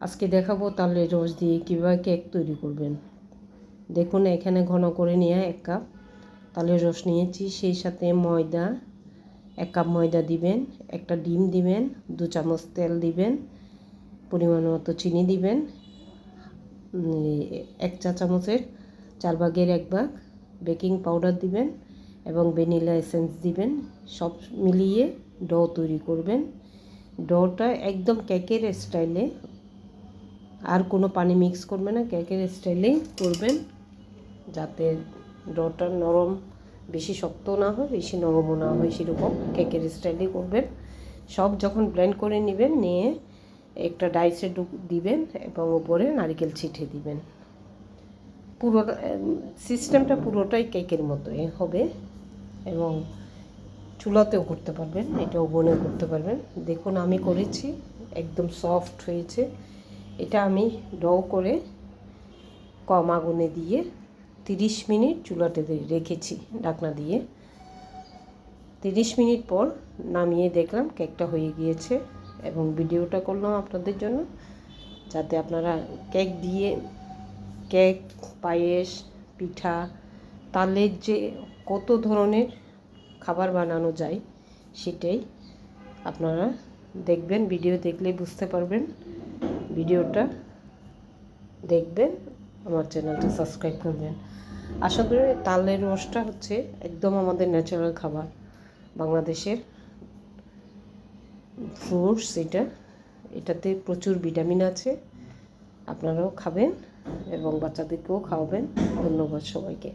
আজকে দেখাবো তালের রস দিয়ে কীভাবে কেক তৈরি করবেন। দেখুন, এখানে ঘন করে নিয়ে এক কাপ তালের রস নিয়েছি। সেই সাথে ময়দা, এক কাপ ময়দা দিবেন, একটা ডিম দিবেন, দু চামচ তেল দিবেন, পরিমাণ মতো চিনি দিবেন এক চা চামচের চার ভাগের এক ভাগ বেকিং পাউডার দিবেন এবং ভ্যানিলা এসেন্স দিবেন। সব মিলিয়ে ডো তৈরি করবেন। ডোটা একদম কেকের স্টাইলে আর কোনো পানি মিক্স করবে না কেকের স্টাইলেই করবেন, যাতে ডোটা নরম, বেশি শক্ত না হয়, বেশি নরমও না হয়, সেরকম কেকের স্টাইলেই করবেন। সব যখন ব্লেন্ড করে নেবেন, নিয়ে একটা ডাইসে দিবেন এবং উপরে নারকেল ছিটে দিবেন। পুরো সিস্টেমটা পুরোটাই কেকের মতোই হবে এবং চুলাতেও করতে পারবেন এটা ওভেনেও করতে পারবেন। দেখুন, আমি করেছি, একদম সফট হয়েছে। এটা আমি ডো করে কম আগুনে দিয়ে তিরিশ মিনিট চুলাতে রেখেছি ঢাকনা দিয়ে। তিরিশ মিনিট পর নামিয়ে দেখলাম কেকটা হয়ে গিয়েছে এবং ভিডিওটা করলাম আপনাদের জন্য। যাতে আপনারা কেক দিয়ে কেক, পায়েস, পিঠা, তালের যে কত ধরনের খাবার বানানো যায় সেটাই আপনারা দেখবেন, ভিডিও দেখলে বুঝতে পারবেন। ভিডিওটা দেখবেন আমার চ্যানেলটা সাবস্ক্রাইব করবেন। আশা করি তালের রসটা হচ্ছে একদম আমাদের ন্যাচারাল খাবার। বাংলাদেশের ফ্রুটস এটা, এটাতে প্রচুর ভিটামিন আছে, আপনারাও খাবেন এবং বাচ্চাদেরকেও খাওয়াবেন। ধন্যবাদ সবাইকে।